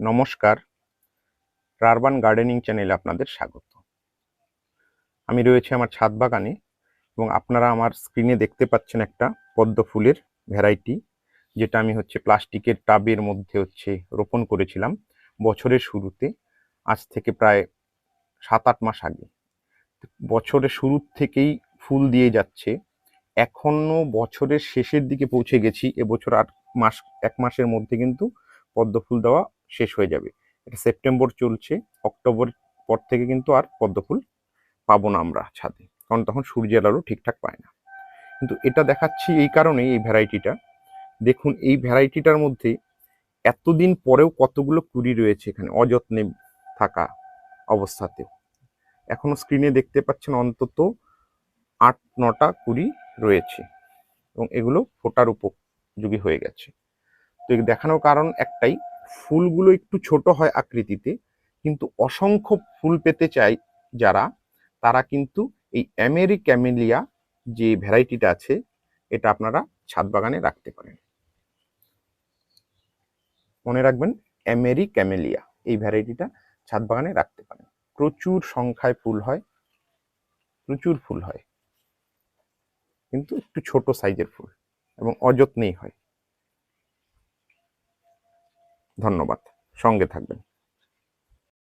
নমস্কার। রারবান গার্ডেনিং চ্যানেলে আপনাদের স্বাগত। আমি রয়েছে আমার ছাদ বাগানে এবং আপনারা আমার স্ক্রিনে দেখতে পাচ্ছেন একটা পদ্ম ফুলের ভ্যারাইটি, যেটা আমি হচ্ছে প্লাস্টিকের টাবের মধ্যে হচ্ছে রোপণ করেছিলাম বছরের শুরুতে, আজ থেকে প্রায় সাত আট মাস আগে। বছরের শুরু থেকেই ফুল দিয়ে যাচ্ছে। এখনও বছরের শেষের দিকে পৌঁছে গেছি, এবছর আট মাস, এক মাসের মধ্যে কিন্তু পদ্ম ফুল দেওয়া শেষ হয়ে যাবে। এটা সেপ্টেম্বর চলছে, অক্টোবর পর থেকে কিন্তু আর পদ্ম ফুল পাবো না আমরা ছাদে, কারণ তখন সূর্যের আলো ঠিকঠাক পায় না। কিন্তু এটা দেখাচ্ছি এই কারণেই এই ভ্যারাইটিটা। দেখুন, এই ভ্যারাইটিটার মধ্যে এতদিন পরেও কতগুলো কুড়ি রয়েছে এখানে, অযত্নে থাকা অবস্থাতেও। এখনও স্ক্রিনে দেখতে পাচ্ছেন অন্তত আট নটা কুড়ি রয়েছে এবং এগুলো ফোটার উপযোগী হয়ে গেছে। তো দেখানোর কারণ একটাই, ফুলগুলো একটু ছোট হয় আকৃতিতে, কিন্তু অসংখ্য ফুল পেতে চাই যারা, তারা কিন্তু এই অ্যামেরি ক্যামেলিয়া যে ভ্যারাইটিটা আছে, এটা আপনারা ছাদ বাগানে রাখতে পারেন। মনে রাখবেন, অ্যামেরি ক্যামেলিয়া, এই ভ্যারাইটিটা ছাদ বাগানে রাখতে পারেন। প্রচুর সংখ্যায় ফুল হয়, প্রচুর ফুল হয়, কিন্তু একটু ছোট সাইজের ফুল এবং অযত্নেই হয়। ধন্যবাদ। সঙ্গে থাকবেন।